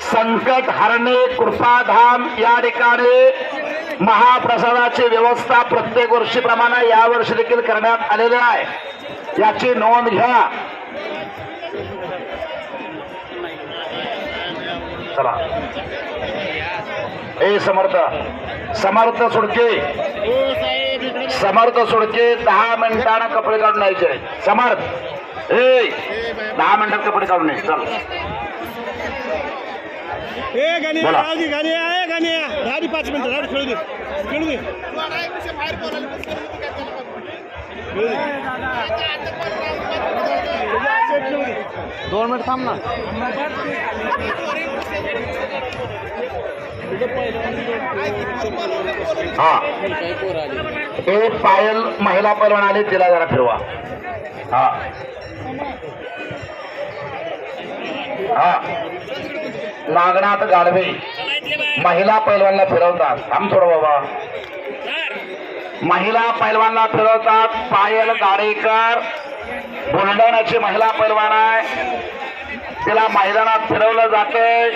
संकट हरणे कृपाधाम या ठिकाणी महाप्रसादाची व्यवस्था प्रत्येक वर्षीप्रमाणे या वर्षी देखील करण्यात आलेली आहे. याची नोंद घ्या. चला. ए समर्थ. समर्थ सुडके. समर्थ सुडके दहा मिनिटानं कपडे काढून यायचे समर्थ. ए दहा मिनिटात कपडे काढून ये चल. ए गाणी बोला. राहू दे गाणी आहे गाणी दे पाच मिनिटं राहू दे, खेळू दे खेळू दे. खेळू दे. दोन मिनिट थांब ना. हा. हे पायल महिला पैलवान आले तिला जरा फिरवा. हा. हा. नागनाथ गाढवे महिला पैलवानला फिरवतात. थांब थोडं बाबा. महिला पैलवानला फिरवतात. पायल गाडेकर. बुलढाण्याची महिला पैलवान आहे. तिला मैदानात फिरवलं जातंय.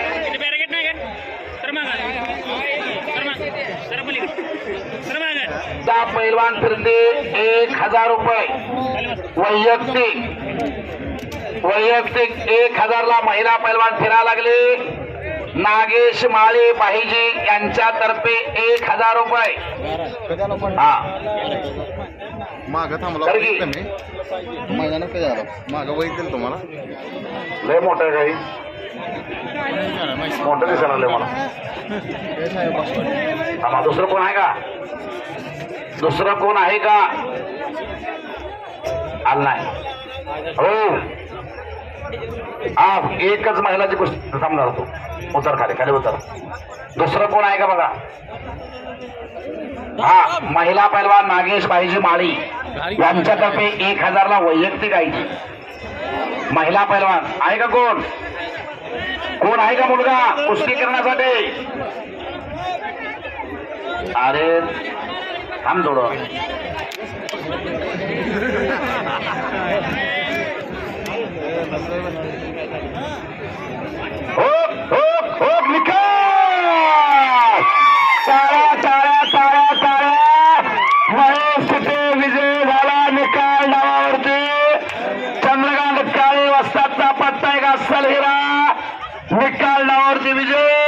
त्या पैलवान फिरते एक हजार रुपये. वैयक्तिक. वैयक्तिक एक हजारला महिला पैलवान फिरायला लागले. नागेश माळी पाहिजे यांच्यातर्फे एक हजार रुपये. हा. मागं थांबला. कमी मागं वैद दिलं तुम्हाला. लय मोठं आहे काही मोठं दिसायला लागलं मला. दुसरं कोण आहे का? दुसरं कोण आहे का? आलं नाही. हो. हा एकच महिलाची गोष्ट थांबणार तू उतर खाली खाली उतर. दुसरं कोण आहे का बघा? हा महिला पैलवान नागेश बाईजी माळी. यांच्यातर्फे एक हजारला वैयक्तिक आहे. महिला पैलवान आहे का कोण? कोण आहे का मुलगा? कुस्ती करण्यासाठी अरे थांब थोडं. चंद्रकांत काळे वस्तादचा पट्टा एक निकाल विजय!